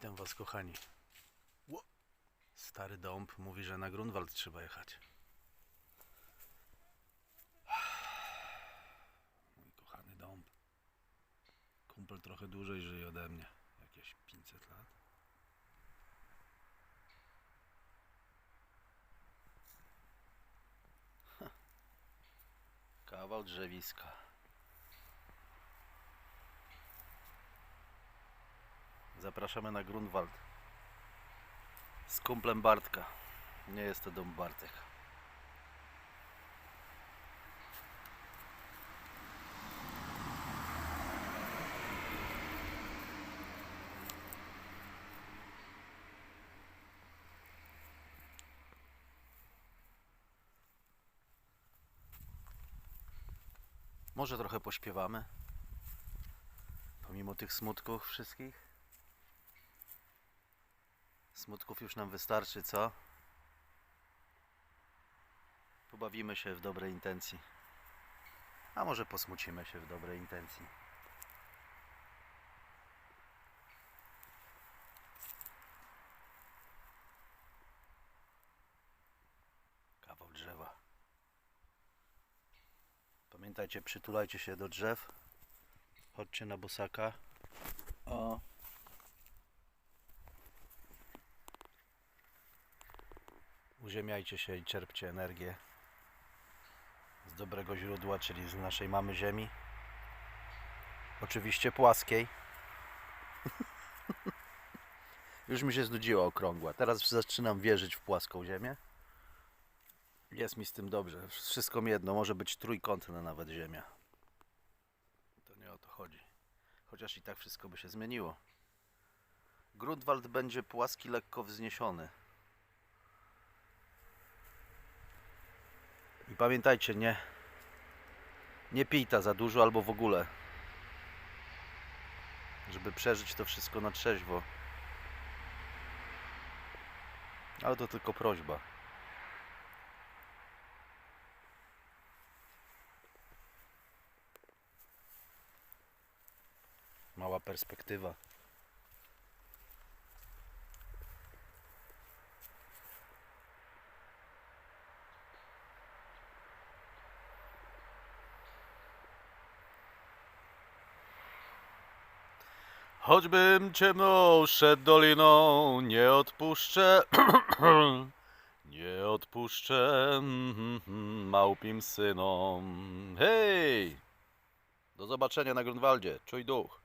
Witam was kochani. Stary dąb mówi, że na Grunwald trzeba jechać. Mój kochany dąb. Kumpel trochę dłużej żyje ode mnie. Jakieś 500 lat. Kawał drzewiska. Zapraszamy na Grunwald. Z kumplem Bartka. Nie jest to dom Bartek. Może trochę pośpiewamy. Pomimo tych smutków wszystkich. Smutków już nam wystarczy, co? Pobawimy się w dobrej intencji. A może posmucimy się w dobrej intencji. Kawał drzewa. Pamiętajcie, przytulajcie się do drzew. Chodźcie na bosaka. O. Uziemiajcie się i czerpcie energię z dobrego źródła, czyli z naszej mamy Ziemi. Oczywiście płaskiej. Już mi się znudziła okrągła. Teraz zaczynam wierzyć w płaską Ziemię. Jest mi z tym dobrze. Wszystko mi jedno. Może być trójkątna nawet Ziemia. To nie o to chodzi. Chociaż i tak wszystko by się zmieniło. Grunwald będzie płaski, lekko wzniesiony. I pamiętajcie, nie, nie pij ta za dużo albo w ogóle. Żeby przeżyć to wszystko na trzeźwo. Ale to tylko prośba. Mała perspektywa. Choćbym ciemną szedł doliną, nie odpuszczę, nie odpuszczę małpim synom. Hej! Do zobaczenia na Grunwaldzie. Czuj duch.